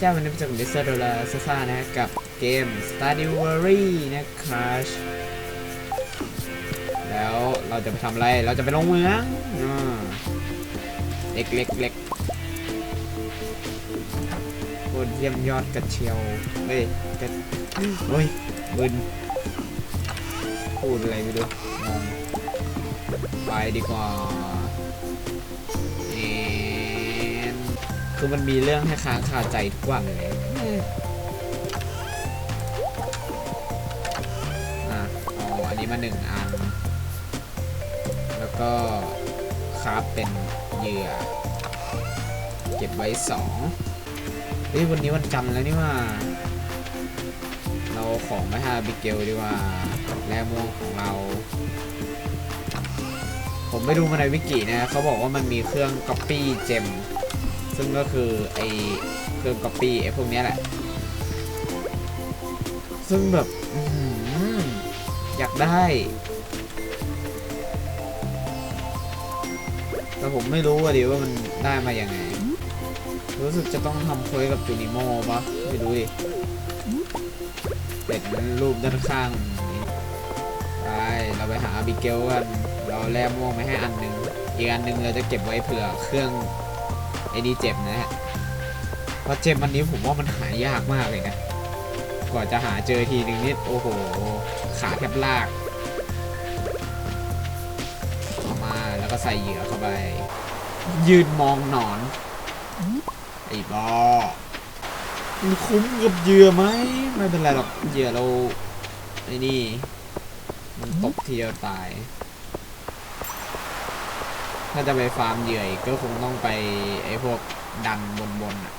เจ้าวันนี้มาจากดิสเซอร์โดลาซ่านะกับเกม Stardew Valley นะครับแล้วเราจะไปทำอะไร เราจะไปลงเมืองเล็กเล็กเล็กโคตรเยี่ยมยอดกระเชียว เฮ้ยกระเฮ้ยบึนพูดอะไรไม่รู้ไปดีกว่าเอ็น คือมันมีเรื่องให้ค้างคาใจทุกวันเลยอะเอาอันนี้มาหนึ่งอัน แล้วก็คราฟเป็นเหยื่อ เก็บไว้สองเฮ้ยวันนี้วันจันทร์แล้วนี่ว่า เราของไปหาบิเกลดีกว่าแร่ม่วงของเรา ผมไปดูมาในวิกินะเขาบอกว่ามันมีเครื่อง Copy Gem ซึ่งก็คือไอเครื่อง Copy ไอพวกนี้แหละ ซึ่งแบบอยากได้ แต่ผมไม่รู้อะดิว่ามันได้มาอย่างไง รู้สึกจะต้องทำเควสกับจูนิโมปะไม่รู้ดิเป็ดมันรูปด้านข้างไปเราไปหาอาบิเกลกัน เราแลม่วงไม่ให้อันหนึ่งอีกอันหนึ่งเราจะเก็บไว้เผื่อเครื่อง ไอ้นี่เจ็บนะฮะเพราะเจ็บอันนี้ผมว่ามันหายากมากเลยนะกว่าจะหาเจอทีหนึ่งนี่โอ้โห ขาแทบลากเอามาแล้วก็ใส่เหยื่อเข้าไป ยืนมองหนอน ไอ้บอมันคุ้มกับเหยื่อไหมไม่เป็นไรหรอกเหยื่อเราไอ้นี่ มันตกทีเดียวตาย ถ้าจะไปฟาร์มเหยื่ออีกก็คงต้องไปไอ้พวกดันบนๆอะ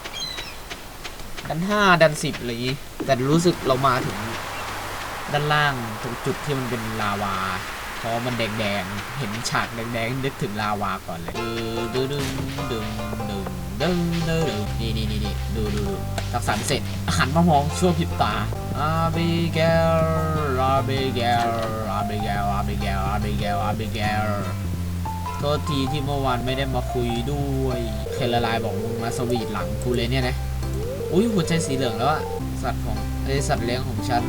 ดันห้าดันสิบอะไรอย่างงี้ แต่รู้สึกเรามาถึงด้านล่างตรงจุดที่มันเป็นลาวา เพราะมันแดงๆ เห็นฉากแดงๆ นึกถึงลาวาก่อนเลยดึงดึงดึงดึงดึงดึงดึงนี่นี่นี่นี่ดูดูดูตักสันเสร็จหันมามองชั่วพริบตาอาบิเกลอาบิเกลอาบิเกลอาบิเกลอาบิเกลอาบิเกล โทษทีที่เมื่อวานไม่ได้มาคุยด้วยเคลลายบอกมึงมาสวีทหลังกูเลยเนี่ยนะ อุ้ยหัวใจสีเหลืองแล้วอะสัตว์ของไอสัตว์เลี้ยงของฉัน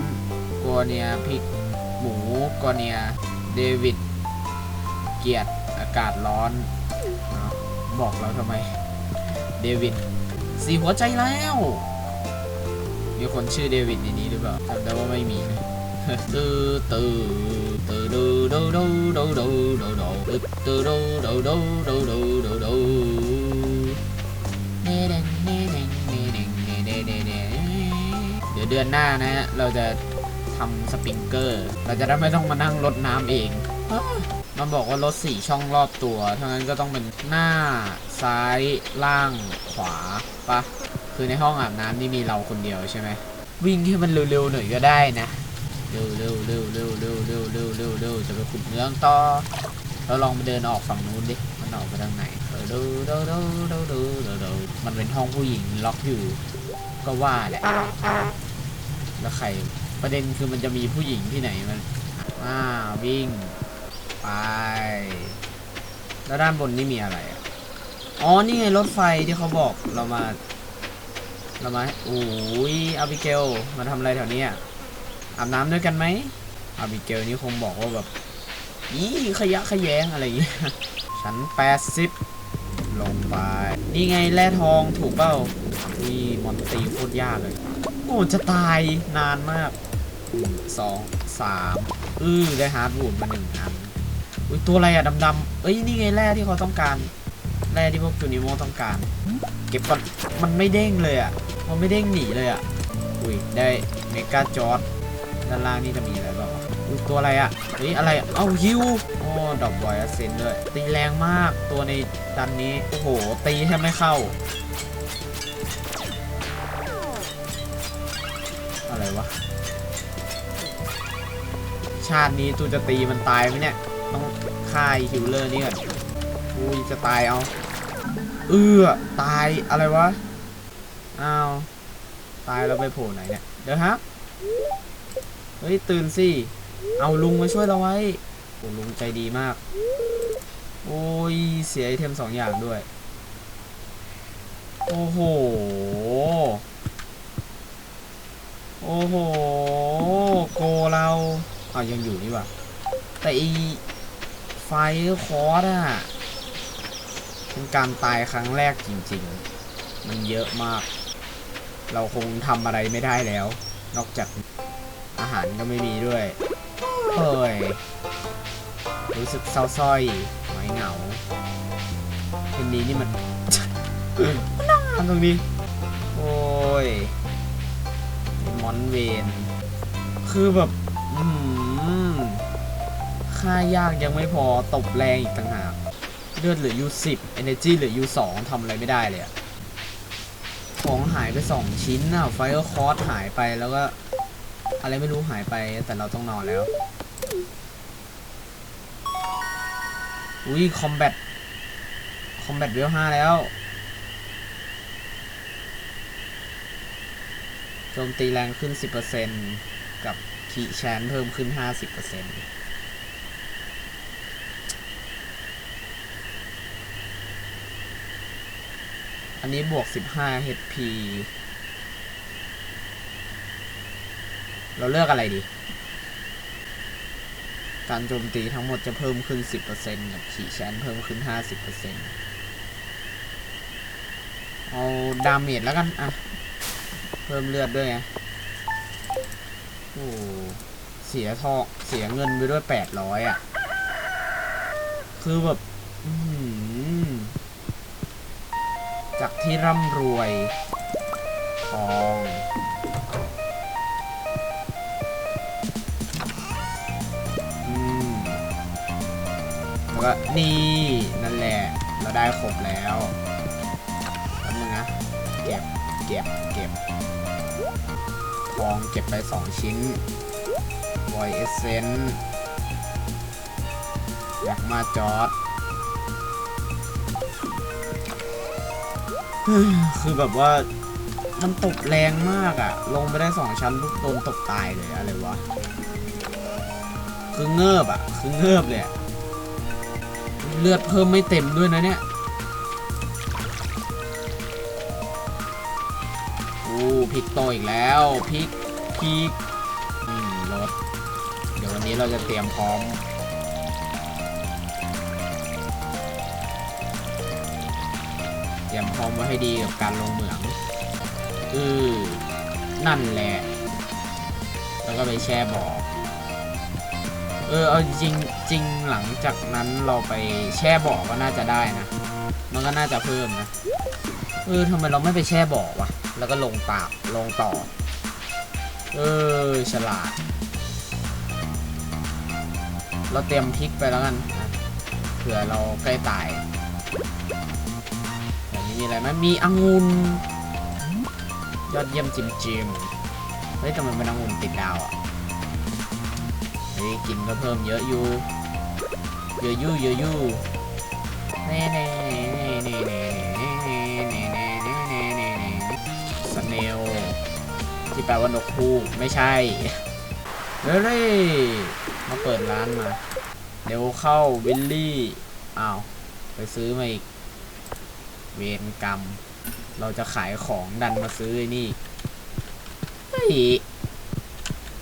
กัวเนียพริกหมูกัวเนียเดวิด เกียรติอากาศร้อน บอกเราทำไม เดวิดสีหัวใจแล้ว มีคนชื่อเดวิดในนี้หรือเปล่าจำได้ว่าไม่มีนะ ตื้อตื้อตื้อดูดูดูดูดูดูดูตื้อดูดูดูดูดูดูดูเนเดงเนเดงเนเดงเนเดเดเดเดี๋ยวเดือนหน้านะฮะเราจะทำสปริงเกอร์ เราจะได้ไม่ต้องมานั่งรดน้ำเองมันบอกว่ารถสี่ช่องรอบตัวทั้งนั้นก็ต้องเป็นหน้าซ้ายล่างขวาปะคือในห้องอาบน้ำนี่มีเราคนเดียวใช่ไหมวิ่งให้มันเร็วๆหน่อยก็ได้นะ เร็วเร็วเร็วเร็วเร็วเร็วเร็วเร็วเร็วจะไปขุดเมืองต่อแล้วลองไปเดินออกฝั่งนู้นดิมันออกไปทางไหนเออดูดูดูดูดูดูดูมันเป็นห้องผู้หญิงล็อกอยู่ก็ว่าแหละแล้วใครประเด็นคือมันจะมีผู้หญิงที่ไหนมันอ่าวิ่งไปแล้วด้านบนนี่มีอะไรอ๋อนี่ไงรถไฟที่เขาบอกเรามาเรามาโอ้ยอาบิเกลมาทำอะไรแถวนี้ย อาบน้ำด้วยกันไหมอาบิเกลนี่คงบอกว่าแบบอีขยะขยงอะไรอย่างเงี้ยชั้นแปดสิบลงไป นี่ไงแร่ทองถูกเปล่านี่มอนตีโคตรยากเลยโอ้จะตายนานมากสองสามอือได้ฮาร์ดวูดมาหนึ่งอันอุ้ยตัวอะไรอะดำๆเอ้ยนี่ไงแร่ที่เขาต้องการแร่ที่พวกจูนิโมต้องการ เก็บก่อนมันไม่เด้งเลยอะมันไม่เด้งหนีเลยอะอุ้ยได้เมกาจอร์ด ด้านล่างนี่จะมีอะไรบ้างอุ้ยตัวอะไรอะเฮ้ยอะไรอะเอ้าฮิวโอ้ดอกบอยเซนด้วย ตีแรงมากตัวในดันนี้ โอ้โห ตีแทบไม่เข้า อะไรวะ ชาตินี้ตูจะตีมันตายไหมเนี่ย ต้องฆ่าฮิวเลอร์นี่ก่อนอุ้ยจะตายเอา เอือตายอะไรวะ อ้าว ตายแล้วไปโผล่ไหนเนี่ย เดี๋ยวฮะ เฮ้ย ตื่นสิ เอาลุงมาช่วยเราไว้โอ้ลุงใจดีมาก โอ้ย เสียไอเทมสองอย่างด้วย โอ้โห โอ้โห โกเราอ้ายังอยู่นี่ว่ะแต่อีไฟคอร์สอะเป็นการตายครั้งแรกจริงๆ มันเยอะมาก เราคงทำอะไรไม่ได้แล้ว นอกจาก หารก็ไม่มีด้วยเฮ้ย รู้สึกเศร้าสร้อยหงอยเหงาคืนนี้นี่มันน่าตรงนี้ โอ้ยมอนเวนคือแบบอืมค่ายากยังไม่พอตบแรงอีกต่างหาก เลือดเหลือยูสิบ energy เหลือยูสองทำอะไรไม่ได้เลยอะของหายไปสองชิ้นนะไฟคอร์สหายไปแล้วก็ อะไรไม่รู้หายไปแต่เราต้องนอนแล้ว อุ้ยคอมแบท คอมแบทเวลห้าแล้วโจมตีแรงขึ้น 10%กับขีแชนเพิ่มขึ้น 50%อันนี้บวก 15 HP เราเลือกอะไรดี การโจมตีทั้งหมดจะเพิ่มขึ้น 10%กับขีแชนเพิ่มขึ้น 50%เอาดาเมจแล้วกัน อะ เพิ่มเลือดด้วยไง โอ้เสียทองเสียเงินไปด้วย 800 อะ คือแบบจากที่ร่ำรวยทอง แล้วก็นี่นั่นแหละ เราได้ครบแล้วแป๊บนึงนะ เก็บ เก็บ เก็บทองเก็บไป 2 ชิ้นวอยเอเซนอยากมาจอด คือแบบว่ามันตกแรงมากอะลงไปได้สองชั้นปุ๊บโดนตกตายเลยอะไรวะ คือเงิบอะคือเงิบเลยอะ เลือดเพิ่มไม่เต็มด้วยนะเนี่ยอู้พริกโตอีกแล้วพริกพริกอืมรถเดี๋ยววันนี้เราจะเตรียมพร้อม เตรียมพร้อมไว้ให้ดีกับการลงเหมืองอือนั่นแหละ แล้วก็ไปแช่บ่อ เออเอาจริงจริงหลังจากนั้นเราไปแช่บ่อก็น่าจะได้นะ มันก็น่าจะเพิ่มนะ เออทำไมเราไม่ไปแช่บ่อวะ แล้วก็ลงตากลงต่อ เออฉลาด เราเตรียมพริกไปแล้วกันนะเผื่อเราใกล้ตายแบบนี้มีอะไรไหมมีองุ่นยอดเยี่ยมจิมจิมเฮ้ยแต่มันเป็นองุ่นติดดาวอะ ฮ้ยกินก็เพิ่มเยอะอยู่ เยอะยู่เยอะยู่เน่เน่เน่เน่เน่เน่เน่เน่เน่เน่เน่เน่เน่สเนลที่แปลว่านกฮูกไม่ใช่เฮ้ยมาเปิดร้านมา เดี๋ยวเข้าวิลลี่ อ้าว ไปซื้อมาอีก เวรกรรม เราจะขายของดันมาซื้อนี่เฮ้ย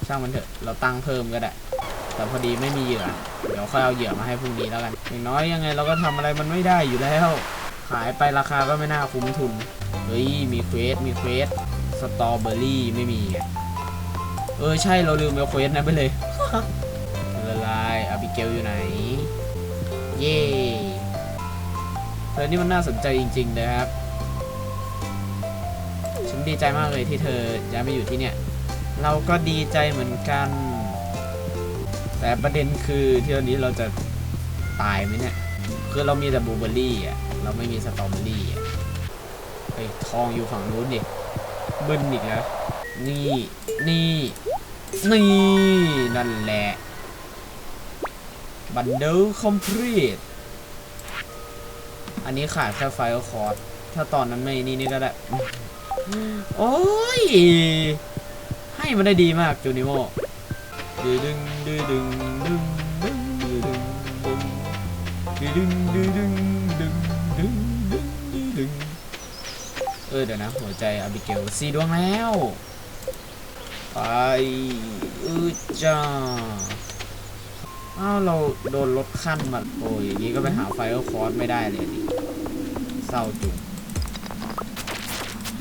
ช่างมันเถอะ เราตั้งเพิ่มก็ได้ แต่พอดีไม่มีเหยื่อ เดี๋ยวค่อยเอาเหยื่อมาให้พรุ่งนี้แล้วกัน อย่างน้อยยังไงเราก็ทำอะไรมันไม่ได้อยู่แล้ว ขายไปราคาก็ไม่น่าคุ้มทุน เฮ้ย มีเควส มีเควส สตรอเบอรี่ไม่มี เออ ใช่เราลืมเอาเควสนั้นไปเลยละลายอาบิเกลอยู่ไหน เย่เธอนี่มันน่าสนใจจริงๆเลยครับ ฉันดีใจมากเลยที่เธอย้ายมาอยู่ที่เนี่ย เราก็ดีใจเหมือนกัน แต่ประเด็นคือที่วันนี้เราจะตายไหมเนี่ย คือเรามีแต่บลูเบอร์รี่อะ เราไม่มีสตรอเบอร์รี่อะเฮ้ทองอยู่ฝั่งนู้นดิบึ้นอีกแล้วนี่ นี่ นี่ นั่นแหละ บันเดิลคอมพลีทอันนี้ขาดแค่ไฟคอร์ดถ้าตอนนั้นไม่นี่นี่ก็ได้โอ้ย ให้มันได้ดีมากจูนิโม ดึงดึงดึงดึงดึงดึงดึงดึงดึงดึงดึงดึงดึงดึงดึงดึงเออเดี๋ยวนะหัวใจอาบิเกลสี่ดวงแล้วไปอือจ้าอ้าวเราโดนลดขั้นมาโอ้ยอย่างนี้ก็ไปหาไฟคอร์สไม่ได้เลยดิเศร้าจุง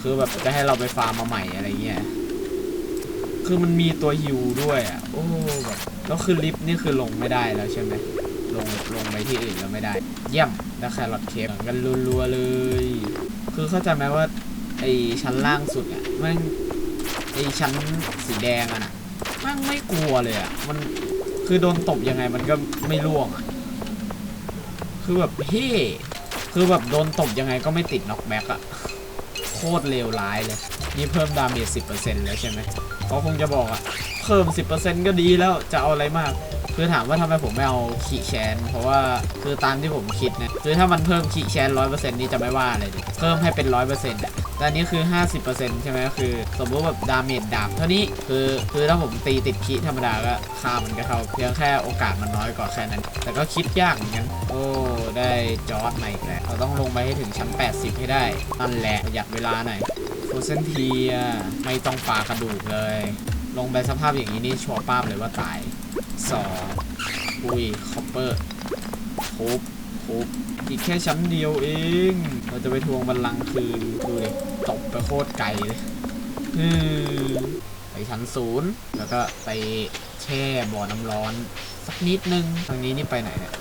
คือแบบจะให้เราไปฟาร์มมาใหม่อะไรเงี้ย คือมันมีตัวฮิวด้วยอะ โอ้แบบแล้วคือลิฟต์นี่คือลงไม่ได้แล้วใช่ไหมลงลงไปที่อื่นแล้วไม่ได้ เยี่ยมแล้วแครอทเคฟกันรัวๆเลย คือเข้าใจไหมว่าไอชั้นล่างสุดอะแมันไอชั้นสีแดงอะนะแมันไม่กลัวเลยอะ มันคือโดนตบยังไงมันก็ไม่ร่วงอะ คือแบบเฮ้คือแบบโดนตบยังไงก็ไม่ติดน็อกแบ็กอะ โคตรเลวร้ายเลย นี่เพิ่มดาเมจ10%แล้วใช่ไหม เขาคงจะบอกอะเพิ่ม 10%ก็ดีแล้วจะเอาอะไรมาก คือถามว่าทำไมผมไม่เอาขีแชน เพราะว่าคือตามที่ผมคิดนะคือถ้ามันเพิ่มขีแชนร้อยเปอร์เซ็นต์นี่จะไม่ว่าเลยเพิ่มให้เป็นร้อยเปอร์เซ็นต์แต่นี้คือห้าสิบเปอร์เซ็นต์ใช่ไหมคือ สมมติแบบดาเมจดาบเท่านี้คือคือถ้าผมตีติดขีธรรมดาก็ค่ามันก็เท่าเพียงแค่โอกาสมันน้อยกว่าแค่นั้น แต่ก็คิดยากเหมือนกันโอ้ได้จอร์ดใหม่แล้วเราต้องลงไปให้ถึงชั้น 80 ให้ได้นั่นแหละประหยัดเวลาหน่อย โฟเซนเทียไม่ต้องปากระดูกเลย ลงไปสภาพอย่างนี้นี่ชัวร์ป้าบเลยว่าตายสองอุ้ยคอปเปอร์ทุบทุบอีกแค่ชั้นเดียวเอง เราจะไปทวงบัลลังก์คืนดูดิตบไปโคตรไกลเลยอืมไปชั้นศูนย์แล้วก็ไปแช่บ่อน้ำร้อนสักนิดนึงทางนี้นี่ไปไหนเนี่ย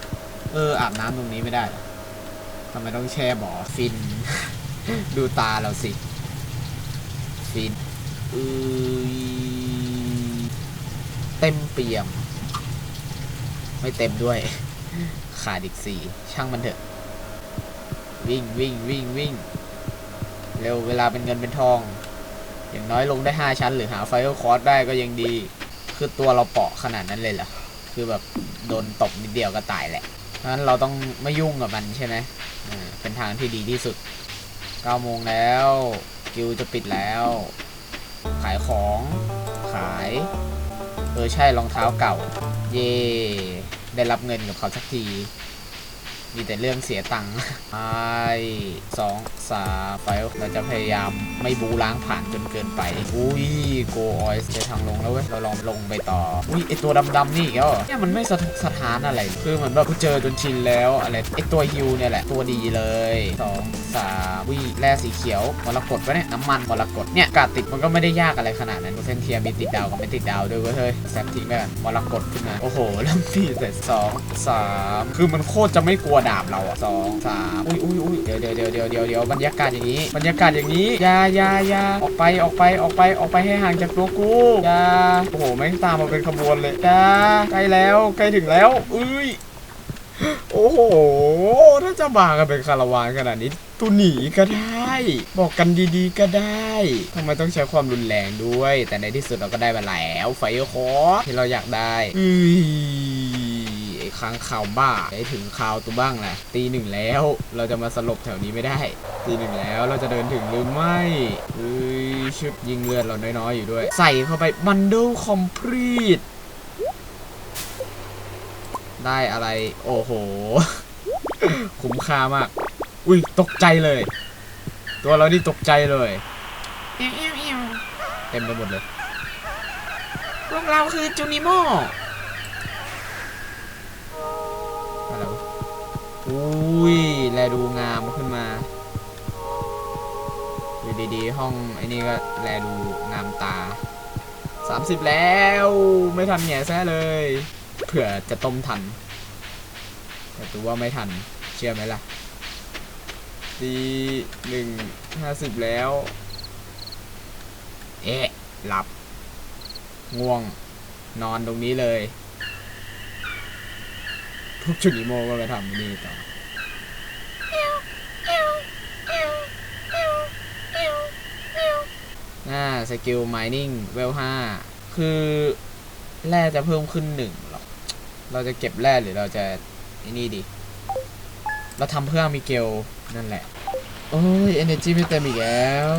เอออาบน้ำตรงนี้ไม่ได้ทำไมต้องแช่บ่อฟิน ดูตาเราสิ ฟินเอเต็มเปี่ยม ไม่เต็มด้วย ขาดอีกสี่ช่างมันเถอะ วิ่งวิ่งวิ่งวิ่งเร็วเวลาเป็นเงินเป็นทอง อย่างน้อยลงได้ห้าชั้น หรือหาไฟคอร์สได้ก็ยังดี คือตัวเราเปาะขนาดนั้นเลยเหรอคือแบบโดนตบนิดเดียวก็ตายแหละเพราะฉะนั้นเราต้องไม่ยุ่งกับมันใช่ไหมเป็นทางที่ดีที่สุด 9โมงแล้วกิวจะปิดแล้ว ขายของขาย เออใช่รองเท้าเก่า เย่ได้รับเงินกับเขาสักที มีแต่เรื่องเสียตังค์ไอสองสามไฟเราจะพยายามไม่บูล้างผ่านจนเกินไป อุ้ยโกออยเจอทางลงแล้วเว้ย เราลองลงไปต่อ อุ้ยไอตัวดำๆนี่อีกแล้วเนี่ยมันไม่สะทกสะท้านอะไร คือเหมือนแบบกูเจอจนชินแล้วอะไรไอตัวฮิวเนี่ยแหละ ตัวดีเลยสองสามอุ้ยแร่สีเขียวมรกตปะเนี่ยน้ำมันมรกตเนี่ยกาดติดมันก็ไม่ได้ยากอะไรขนาดนั้นเซนเทียมีติดดาวกับไม่ติดดาวด้วยเว้ยเฮ้ยแซมทิ้งไปก่อนมรกตขึ้นมาโอ้โหเริ่มตีเสร็จสองสามคือมันโคตรจะไม่กลัวดาบเราอะสองสามอุ้ยอุ้ยอุ้ยเดี๋ยวเดี๋ยวเดี๋ยวเดี๋ยวเดี๋ยวเดี๋ยวบรรยากาศอย่างนี้ บรรยากาศอย่างนี้ยายายาออกไปออกไปออกไปออกไปให้ห่างจากตัวกูยาโอ้โหแม่งตามมาเป็นขบวนเลยยาใกล้แล้วใกล้ถึงแล้วอุ้ยโอ้โห ถ้าจะมากันเป็นคาราวานขนาดนี้ตูหนีก็ได้ บอกกันดีๆก็ได้ทำไมต้องใช้ความรุนแรงด้วย แต่ในที่สุดเราก็ได้มาแล้ว ไฟคอร์ที่เราอยากได้อุ้อ ค้างข่าวบ้าได้ถึงข่าวตัวบ้างแหละตีหนึ่งแล้ว เราจะมาสลบแถวนี้ไม่ได้ ตีหนึ่งแล้วเราจะเดินถึงหรือไม่เอ้ยชุดยิงเลือดเราน้อยๆอยู่ด้วย ใส่เข้าไปบันเดิลคอมพลีทได้อะไร โอ้โห คุ้มค่ามาก อุ้ยตกใจเลย ตัวเรานี่ตกใจเลยเอวเอวเอวเต็มไปหมดเลย พวกเราคือจูนิโม อะไรวะอุ้ยแลดูงามขึ้นมาอยู่ดีๆ ห้องไอ้นี่ก็แลดูงามตา 30 แล้วไม่ทันแหง่แซ่เลยเผื่อจะต้มทัน แต่ตัวว่าไม่ทัน เชื่อไหมล่ะดีหนึ่งห้าสิบแล้ว เอ๊ะ หลับ ง่วง นอนตรงนี้เลย พวกชุนิโมก็ไปทำนี่ต่ออ่าสกิล mining เวลห้าคือแร่จะเพิ่มขึ้นหนึ่งหรอเราจะเก็บแร่หรือเราจะไอ้นี่ดี เราทำเพื่อมิเกลนั่นแหละ โอ้ย energy ไม่เต็มอีกแล้ว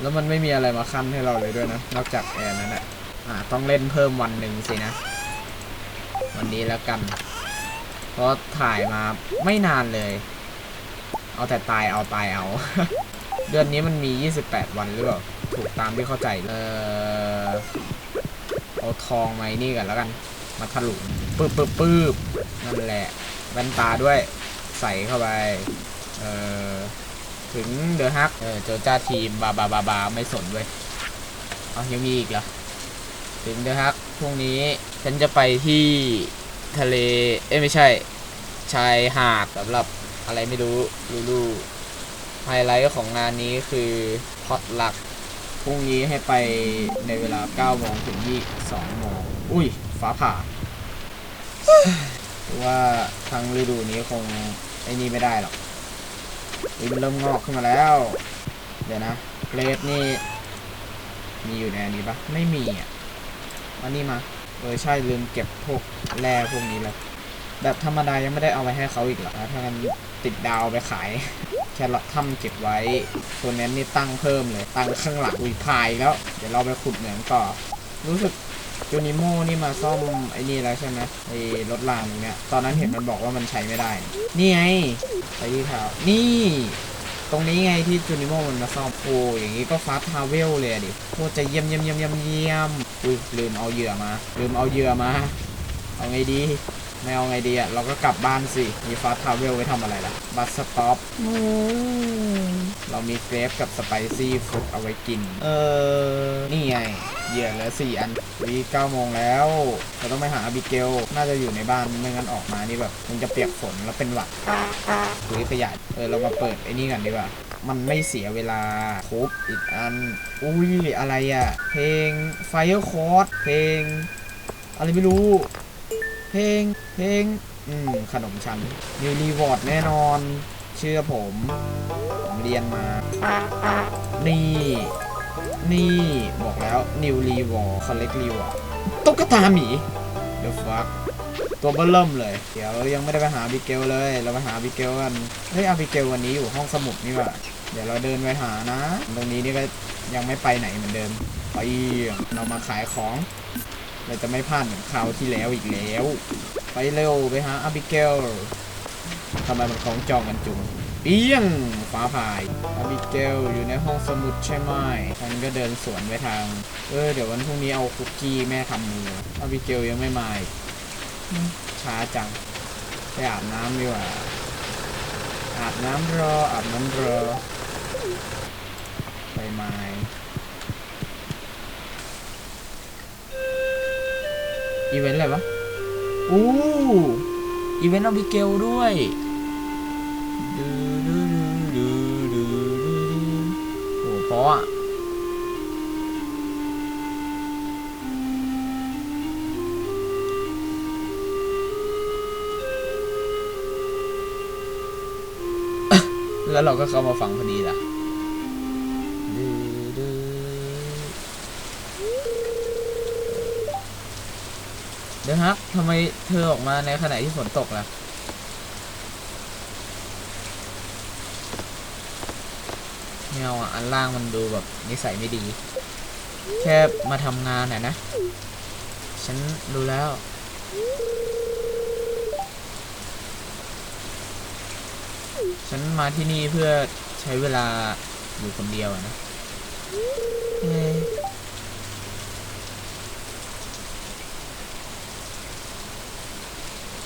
แล้วมันไม่มีอะไรมาคั้นให้เราเลยด้วยนะ นอกจากแอร์นั้นแหละอ่าต้องเล่นเพิ่มวันหนึ่งสินะ วันนี้แล้วกัน เพราะถ่ายมาไม่นานเลย เอาแต่ตายเอาตายเอา เดือนนี้มันมี 28 วันหรือเปล่า ถูกตามที่เข้าใจ เออเอาทองไม้นี่กันแล้วกัน มาถลุงปึ๊บปึ๊บปึ๊บนั่นแหละ แว่นตาด้วย ใส่เข้าไป เออถึงเดอะฮัก เออโจจ้าทีม บาบาบาบาไม่สนเว้ยเอายังมีอีกเหรอ ถึงเดอะฮัก พรุ่งนี้ฉันจะไปที่ทะเล เอ้ยไม่ใช่ ชายหาดสำหรับอะไรไม่รู้ลูลูไฮไลท์ของงานนี้คือพอตลัก พรุ่งนี้ให้ไปในเวลา9โมงถึง22โมง อุ้ย ฟ้าผ่า ว่าทั้งฤดูนี้คงไอ้นี่ไม่ได้หรอกวิมันเริ่มงอกขึ้นมาแล้ว เดี๋ยวนะเกรดนี่ มีอยู่ในอันนี้ปะไม่มีอะ อันนี้มาเออใช่ลืมเก็บพวกแร่พวกนี้เลยแบบธรรมดายังไม่ได้เอาไปให้เขาอีกหรอถ้างั้นติดดาวไปขายแครอทถ้ำเก็บไว้ตัวนี้นี่ตั้งเพิ่มเลย ตั้งข้างหลังอุ้ยพายแล้ว เดี๋ยวเราไปขุดเหมืองต่อ รู้สึกจูนิโม่นี่มาซ่อมไอ้นี่แล้วใช่ไหมไอ้รถรางตรงเนี้ย ตอนนั้นเห็นมันบอกว่ามันใช้ไม่ได้ นี่ไงไปที่เท้านี่ ตรงนี้ไงที่จูนิโม่มันมาซ่อมโอ้อย่างนี้ก็ฟาสทาเวลเลยอะดิโคตรจะเยี่ยมเยี่ยมเยี่ยมเยี่ยมเยี่ยม อุ้ยลืมเอาเหยื่อมา ลืมเอาเหยื่อมา เอาไงดี ไม่เอาไงดีอะ เราก็กลับบ้านสิ มีฟาสทาเวลไว้ทำอะไรล่ะ บัสสต็อปเรามีเกรฟกับสไปซี่ฟรุตเอาไว้กิน เออ นี่ไง เหยื่อเหลือสี่อันวีเก้าโมงแล้ว เราต้องไปหาอาบิเกล น่าจะอยู่ในบ้าน ไม่งั้นออกมานี่แบบมันจะเปียกฝนแล้วเป็นหวัดคุยขยะเออ เรามาเปิดไอ้นี่กันดีกว่า มันไม่เสียเวลาทุบอีกอัน อุ้ย อะไรอะ เพลง Fire c o r d เพลง อะไรไม่รู้ เพลง เพลง อืม ขนมชั้นนิวรีวอร์ดแน่นอน เชื่อผม ผมเรียนมา นี่ นี่ บอกแล้วนิวรีวอร์คอลเลกรีวอร์ตุ๊กตาหมีเดี๋ยวฟักตัวเบอร์เริ่มเลย เดี๋ยวยังไม่ได้ไปหาบิเกลเลย เราไปหาบิเกลกัน เฮ้ยอาบิเกลวันนี้อยู่ห้องสมุดนี่ว่าเดี๋ยวเราเดินไปหานะ ตรงนี้นี่ก็ยังไม่ไปไหนเหมือนเดิมไปเรามาขายของ เราจะไม่พลาดเหมือนคราวที่แล้วอีกแล้ว ไปเร็วไปหาอาบิเกลทำไมมันของจองกันจุงเปี้ยงฟ้าผายอาบิเกลอยู่ในห้องสมุดใช่ไหมฉันก็เดินสวนไปทาง เออ เดี๋ยววันพรุ่งนี้เอาคุกกี้แม่ทำมืออาบิเกลยังไม่มาอีกช้าจัง ไปอาบน้ำดีกว่า อาบน้ำรอ อาบน้ำรอใบไม้ อีเวนต์อะไรวะ อู้อีเวนต์อบิเกลด้วยดูดูดูดูดูดูโอ้เพราะอะแล้วเราก็เข้ามาฟังพอดีล่ะ เดี๋ยวฮะทำไมเธอออกมาในขณะที่ฝนตกล่ะไม่เอาอะ อันล่างมันดูแบบนิสัยไม่ดี แค่มาทำงานน่ะนะ ฉันรู้แล้ว ฉันมาที่นี่เพื่อใช้เวลาอยู่คนเดียวอะนะ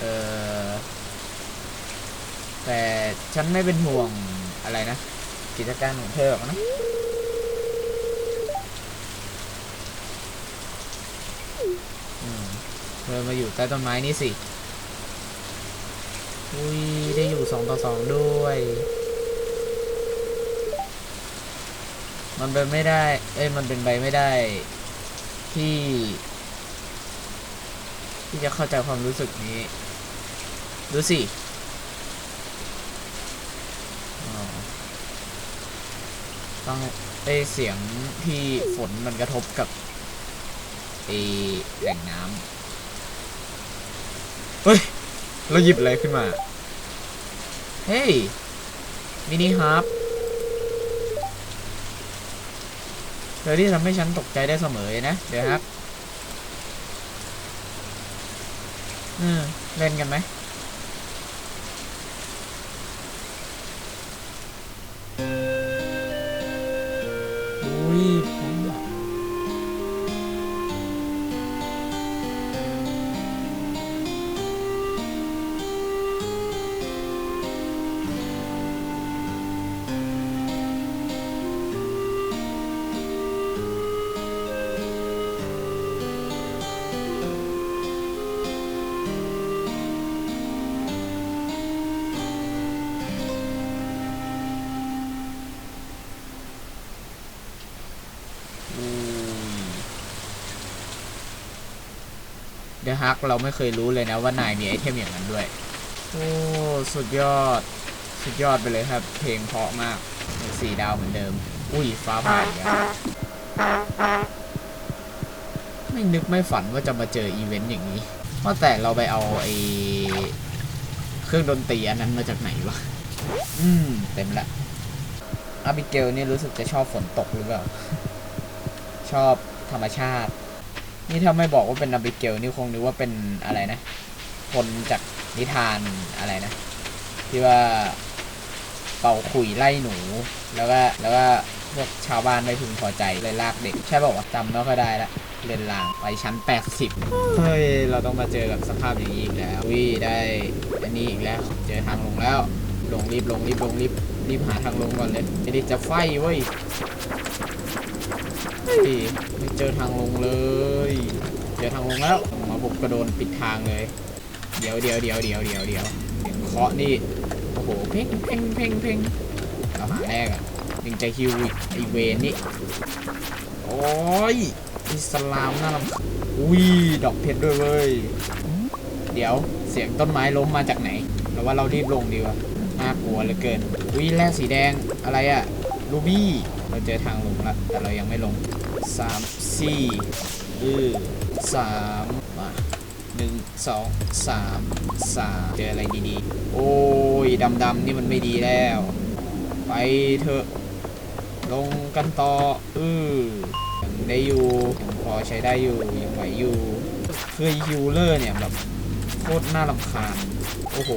เอออแต่ฉันไม่เป็นห่วงอะไรนะ กิจการของเธอหรอกนะ อืมเธอมาอยู่ใต้ต้นไม้นี่สิ อุ้ย ได้อยู่สองต่อสองด้วย มันเป็นไม่ได้ เอ้ย มันเป็นไปไม่ได้ ที่ ที่จะเข้าใจความรู้สึกนี้ ดูสิต้องไอเสียงที่ฝนมันกระทบกับไอแหล่งน้ำเฮ้ย เราหยิบอะไรขึ้นมา เฮ้ย มินิฮาร์ปเธอที่ทำให้ฉันตกใจได้เสมอเลยนะ เดี๋ยวครับอืมเล่นกันไหม The Hug เราไม่เคยรู้เลยนะว่านายมีไอเทมอย่างนั้นด้วย โอ้สุดยอด สุดยอดไปเลยครับ เพลงเพราะมากสี่ดาวเหมือนเดิม อุ้ยฟ้าผ่าอีกแล้วไม่นึกไม่ฝันว่าจะมาเจออีเวนต์อย่างนี้ว่าแต่เราไปเอาไอเครื่องดนตรีอันนั้นมาจากไหนวะ อืม เต็มละอาบิเกลนี่รู้สึกจะชอบฝนตกหรือเปล่า ชอบธรรมชาติ นี่ถ้าไม่บอกว่าเป็นอาบิเกลนี่คงนึกว่าเป็นอะไรนะ คนจากนิทานอะไรนะ ที่ว่าเป่าขุยไล่หนู แล้วก็แล้วก็พวกชาวบ้านไม่พึงพอใจเลยลากเด็ก ใช่ป่าวะจำไม่ค่อยได้ละเรียนลางไปชั้น 80 เฮ้ย เราต้องมาเจอกับสภาพอย่างนี้อีกแล้ววิได้อันนี้อีกแล้วเจอทางลงแล้ว ลงรีบลงรีบลงรีบรีบหาทางลงก่อนเลยไม่ได้จะไฟเว้ย ไม่เจอทางลงเลย เจอทางลงแล้วมาบุกกระโดนปิดทางเลย เดี๋ยวเดี๋ยวเดี๋ยวเดี๋ยวเดี๋ยวเดี๋ยวเคาะนี่ โอ้โห เพ่งเพ่งเพ่งเพ่งเราหาแรกอะยังจะฮิวอีกไอเวนนี่ โอ้ยอิสลามน่ารำอุ้ย ดอกเพชรด้วยเว้ย เดี๋ยวเสียงต้นไม้ล้มมาจากไหนหรือว่าเรารีบลงดีวะน่ากลัวเหลือเกินอุ้ยแร่สีแดงอะไรอะรูบี้ เราเจอทางลงละแต่เรายังไม่ลง สามสี่เออสามมาหนึ่งสองสามสามเจออะไรดีๆ โอ้ยดำๆนี่มันไม่ดีแล้ว ไปเถอะ ลงกันต่อเออยังได้อยู่ยังพอใช้ได้อยู่ ยังไหวอยู่คือฮิวเลอร์เนี่ยแบบโคตรน่ารำคาญ โอ้โห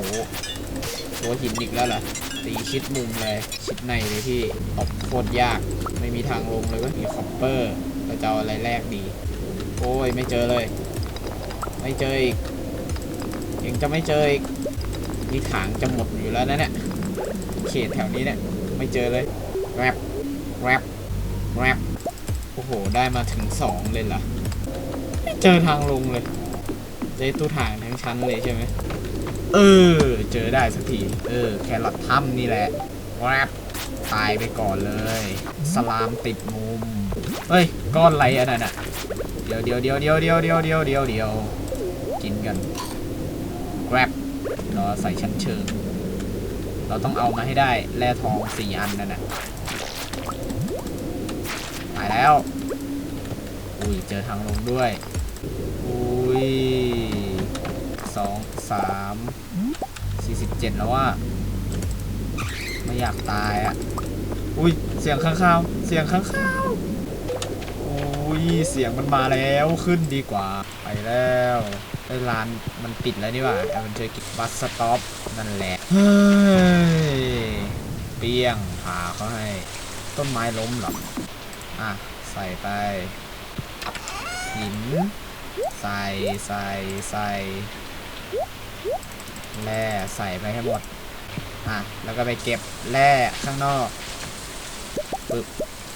ตัวหินอีกแล้วเหรอ ตีชิดมุมเลย ชิดในเลยที่ตบโคตรยาก ไม่มีทางลงเลยว่ามีคอปเปอร์เราจะเอาอะไรแรกดี โอ้ยไม่เจอเลย ไม่เจออีกยังจะไม่เจออีกนี่ถางจะหมดอยู่แล้วนะเนี่ยเขตแถวนี้เนี่ยไม่เจอเลยแรปแรปแรปโอ้โห ได้มาถึงสองเลยเหรอไม่เจอทางลงเลยเจอตู้ทางทั้งชั้นเลยใช่ไหม เออ เจอได้สักที เออ แครอทถ้ำนี่แหละแรปตายไปก่อนเลย สลามติดมุม เฮ้ย ก้อนอะไรอันนั้นอะ เดี๋ยวเดี๋ยวเดี๋ยวเดี๋ยวเดี๋ยวเดี๋ยวเดี๋ยวเดี๋ยวเดี๋ยวกินกันแรปรอใส่ชั้นเชิง เราต้องเอามาให้ได้ แร่ทองสี่อันนั่นน่ะตายแล้ว อุ้ย เจอทางลงด้วย อุ้ยสอง สามสี่สิบเจ็ดแล้วว่าไม่อยากตายอะ อุ้ยเสียงข้างข้าวเสียงข้างข้าวอุ้ยเสียงมันมาแล้วขึ้นดีกว่า ไปแล้วไอ้ร้านมันปิดแล้วนี่ว่าแต่มันเจอกิจบัสสต็อปนั่นแหละ เฮ้ย เปี้ยงพาเขาให้ ต้นไม้ล้มหรอ อะ ใส่ไป หิน ใส่ใส่ใส่ แร่ใส่ไปให้หมด อะ แล้วก็ไปเก็บแร่ข้างนอกปึ๊บ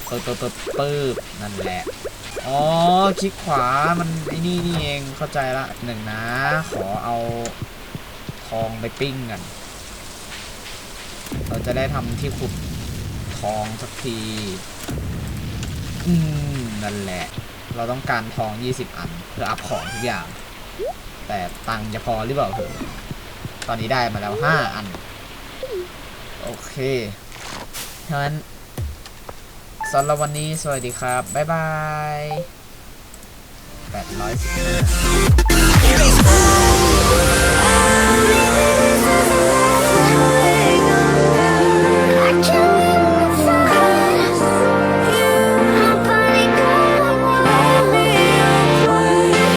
ปึ๊บปึ๊บปึ๊บปึ๊บนั่นแหละ อ๋อ คลิกขวา มันไอ้นี่นี่เอง เข้าใจละหนึ่งนะ ขอเอาทองไปปิ้งกัน เราจะได้ทำที่ขุดทองสักที อืม นั่นแหละ เราต้องการทอง 20 อัน เพื่ออัพของทุกอย่าง แต่ตังจะพอหรือเปล่าเหอตอนนี้ได้มาแล้วห้าอัน โอเคทั้นสำหรับวันนี้สวัสดีครับ บ๊ายบายแปดร้อย